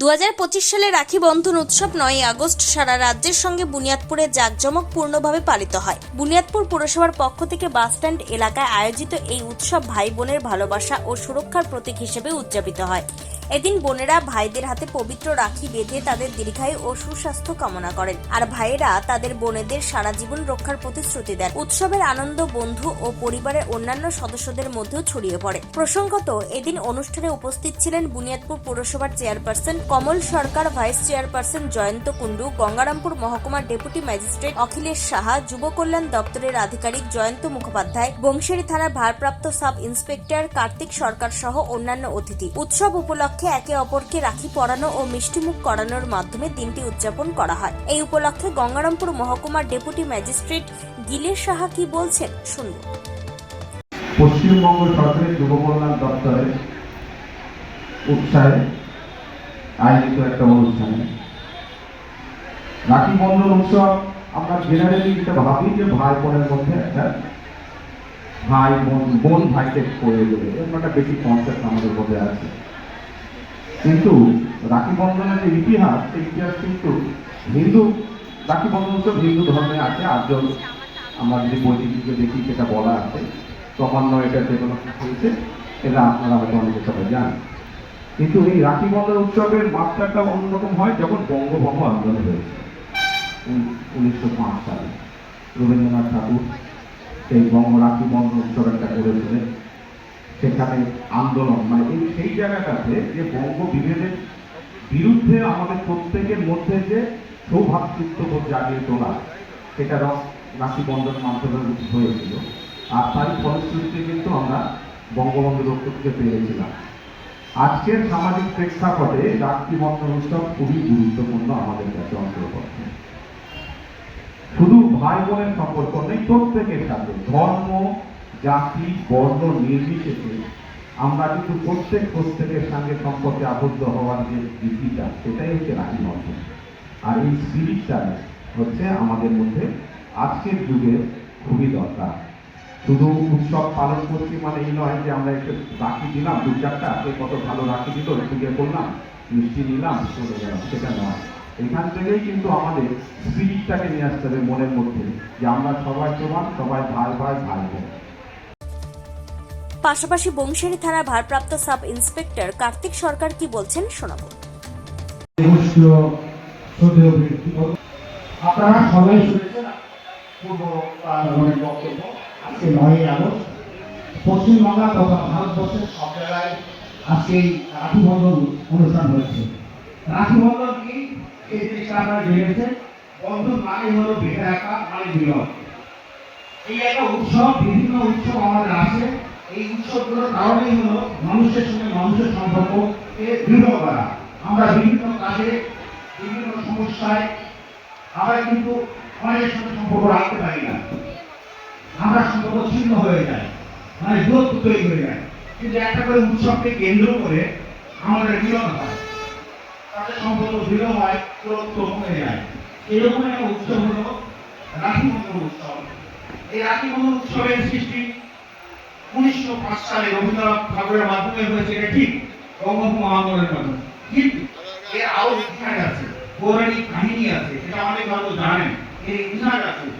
দু হাজার পঁচিশ সালে রাখি বন্ধন উৎসব নয় আগস্ট সারা রাজ্যের সঙ্গে বুনিয়াদপুরে জাঁকজমকপূর্ণভাবে পালিত হয়। বুনিয়াদপুর পুরসভার পক্ষ থেকে বাসস্ট্যান্ড এলাকায় আয়োজিত এই উৎসব ভাই বোনের ভালোবাসা ও সুরক্ষার প্রতীক হিসেবে উদযাপিত হয়। এদিন বোনেরা ভাইদের হাতে পবিত্র রাখি বেঁধে তাদের দীর্ঘায়ু ও সুস্বাস্থ্য কামনা করেন। আর ভাইয়েরা তাদের বোনেদের সারা জীবন রক্ষার প্রতিশ্রুতি দেন। উৎসবের আনন্দ বন্ধু ও পরিবারের অন্যান্য সদস্যদের মধ্যেও ছড়িয়ে পড়ে। প্রসঙ্গত, এদিন অনুষ্ঠানে উপস্থিত ছিলেন বুনিয়াদপুর পৌরসভার chairperson Kamal Sarkar, vice chairperson Jayanta Kundu, Gangarampur মহকুমার ডেপুটি ম্যাজিস্ট্রেট অখিলেশ সাহা, যুব কল্যাণ দপ্তরের আধিকারিক জয়ন্ত মুখোপাধ্যায়, বংশেরী থানার ভারপ্রাপ্ত সাব ইন্সপেক্টর কার্তিক সরকার সহ অন্যান্য অতিথি। উৎসব উপলক্ষে একে অপরকে রাখি পরানো ও মিষ্টিমুখ করানোর মাধ্যমে দিনটি উদযাপন করা হয়। এই উপলক্ষে গঙ্গারামপুর মহকুমার ডেপুটি ম্যাজিস্ট্রেট গিলেশ সাহা কি বলছেন? শুনব পশ্চিমবঙ্গ সরকারের যুব কল্যাণ দপ্তরের উৎসাহে আয়োজিত একটা অনুষ্ঠানে। রাখি বন্ধন উৎসব, আমরা জেনারেলি যেটা ভাবি যে ভাই বোনের মধ্যে একটা ভাই বোন বোন ভাইকে করে দেবে, এরকম একটা বেশি কনসেপ্ট আমাদের মধ্যে আছে। কিন্তু রাখি বন্ধনের যে ইতিহাস, সেই ইতিহাস কিন্তু হিন্দু রাখি বন্ধন উৎসব হিন্দু ধর্মে আছে আর্য আমরা যদি বৈদিকে দেখি সেটা বলা আছে, ক্রমান্বয়ে এটা ডেভেলপ হয়েছে এটা আপনারা হয়তো অনেকে সবাই জানেন। কিন্তু এই রাখি বন্ধন উৎসবের মাত্রাটা অন্যরকম হয় যখন বঙ্গভঙ্গ আন্দোলন হয়েছে। উনিশশো পাঁচ সালে রবীন্দ্রনাথ ঠাকুর সেই বঙ্গ রাখি বন্ধন উৎসব একটা করেছিলেন। সেখানে আন্দোলন মানে এই সেই জায়গাটাতে যে বঙ্গ বিভেদের বিরুদ্ধে আমাদের প্রত্যেকের মধ্যে যে সৌভাতৃত্ববোধ জাগিয়ে তোলা, সেটা রস রাখি বন্ধনের মাধ্যমে হয়েছিল। আর তারই ফলশ্রুতিতে কিন্তু আমরা বঙ্গবন্ধু লক্ষ্যকে পেয়েছিলাম। আজকের সামাজিক প্রেক্ষাপটে রাখি বন্ধন উৎসব খুবই গুরুত্বপূর্ণ আমাদের কাছে অন্তর্গত শুধু ভাই বোনের সম্পর্ক নেই, প্রত্যেকের সাথে। ধর্ম, জাতি, বর্ণ নির্বিশেষে আমরা কিন্তু প্রত্যেক প্রত্যেকের সঙ্গে সম্পর্কে আবদ্ধ হওয়ার যে রীতিটা সেটাই হচ্ছে রাখি বন্ধন আর এই স্পিরিটটা হচ্ছে আমাদের মধ্যে আজকের যুগে খুবই দরকার। শুধু উৎসব পালন করছি মানে এই নয় যে আমরা একটু রাখি দিলাম দু চারটা কে কত ভালো রাখি দিল পুজো করলাম মিষ্টি নিলাম চলে গেলাম সেটা নয়। এখান থেকেই কিন্তু আমাদের স্পিরিটটাকে নিয়ে আসতে হবে মনের মধ্যে যে আমরা সবাই সমান সবাই ভাই ভাই ভাই বোন পাশাপাশি বংশেরী থানার ভারপ্রাপ্ত সাব ইন্সপেক্টর কার্তিক সরকার কি বলছেন শোনাবো। আপনারা সবাই শুনেছেন পূর্ব অনেক বক্তব্য। আজকে নয়ই আগস্ট পশ্চিমবাংলা তথা ভারতবর্ষের সব জায়গায় আজকে এই রাখি অনুষ্ঠান হয়েছে। রাখি কি? এই জিনিসটা আপনারা জেনেছেন বন্ধন মানে হলো বেঁধে রাখা মানে মিলন এই একটা উৎসব, বিভিন্ন উৎসব আমাদের আছে। এই উৎসবগুলোর কারণেই হলো মানুষের সঙ্গে মানুষের সম্পর্ককে দৃঢ় করা। আমরা বিভিন্ন কাজে, বিভিন্ন সমস্যায় আমরা কিন্তু অনেকের সঙ্গে সম্পর্ক রাখতে পারি না। আমরা সম্পর্ক হয়ে যায় মানে দূরত্ব তৈরি হয়ে যায়। কিন্তু একটা করে উৎসবকে কেন্দ্র করে আমাদের মিলন হয়। তাদের সম্পর্ক দৃঢ় হয়, দূরত্ব কমে যায়। এরকম একটা উৎসব হলো রাখি বন্ধন উৎসব। এই রাখি বন্ধন উৎসবের সৃষ্টি উনিশশো পাঁচ সালে রবীন্দ্রনাথ ঠাকুরের মাধ্যমে হয়েছে, এটা ঠিক বঙ্গভঙ্গ আন্দোলনের মাধ্যমে। কিন্তু এর আরও ইতিহাস আছে, পৌরাণিক কাহিনী আছে এটা অনেক মানুষ জানেন। এর ইতিহাস আছে।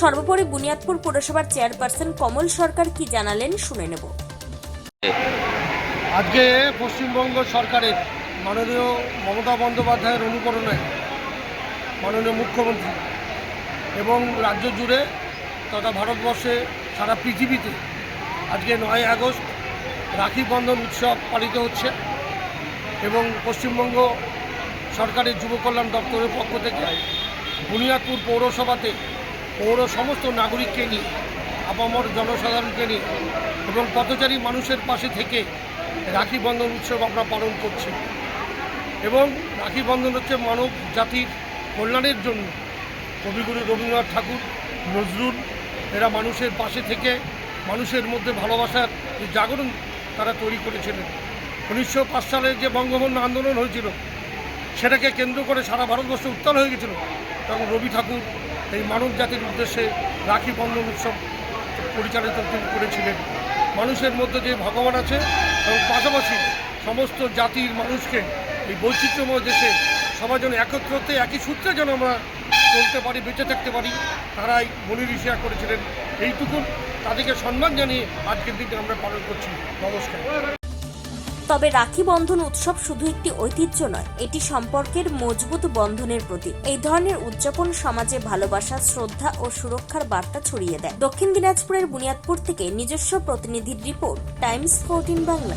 সর্বোপরি বুনিয়াদপুর পুরসভার চেয়ারপারসন কমল সরকার কি জানালেন শুনে নেব। আজকে পশ্চিমবঙ্গ সরকারের মাননীয় মমতা বন্দ্যোপাধ্যায়ের অনুকরণে মাননীয় মুখ্যমন্ত্রী এবং রাজ্য জুড়ে তথা ভারতবর্ষে সারা পৃথিবীতে আজকে নয় আগস্ট রাখি বন্ধন উৎসব পালিত হচ্ছে এবং পশ্চিমবঙ্গ সরকারের যুব কল্যাণ দপ্তরের পক্ষ থেকে বুনিয়াদপুর পৌরসভাতে পৌর সমস্ত নাগরিককে নিয়ে, আপামর জনসাধারণকে নিয়ে এবং পথচারী মানুষের পাশে থেকে রাখি বন্ধন উৎসব আমরা পালন করছি। এবং রাখি বন্ধন হচ্ছে মানব জাতির কল্যাণের জন্য। কবিগুরু রবীন্দ্রনাথ ঠাকুর, নজরুল, এরা মানুষের পাশে থেকে মানুষের মধ্যে ভালোবাসার যে জাগরণ তারা তৈরি করেছিলেন। উনিশশো পাঁচ সালে যে বঙ্গবন্ধু আন্দোলন হয়েছিল, সেটাকে কেন্দ্র করে সারা ভারতবর্ষে উত্তাল হয়ে গেছিল। তখন রবি ঠাকুর এই মানব জাতির উদ্দেশ্যে রাখি বন্ধন উৎসব পরিচালিত তিনি করেছিলেন। মানুষের মধ্যে যে ভগবান আছে, এবং পাশাপাশি সমস্ত জাতির মানুষকে এই বৈচিত্র্যময় দেশে সবাই যেন একত্র হতে, একই সূত্রে যেন আমরা চলতে পারি, বেঁচে থাকতে পারি, তারাই মনি ঋষিয়া করেছিলেন। এইটুকুন তাদেরকে সম্মান জানিয়ে আজকের দিনটা আমরা পালন করছি। নমস্কার। তবে রাখি বন্ধন উৎসব শুধু একটি ঐতিহ্য নয়, এটি সম্পর্কের মজবুত বন্ধনের প্রতীক। এই ধরনের উদযাপন সমাজে ভালোবাসা, শ্রদ্ধা ও সুরক্ষার বার্তা ছড়িয়ে দেয়। দক্ষিণ দিনাজপুরের বুনিয়াদপুর থেকে নিজস্ব প্রতিনিধির রিপোর্ট, টাইমস ফোরটিন বাংলা।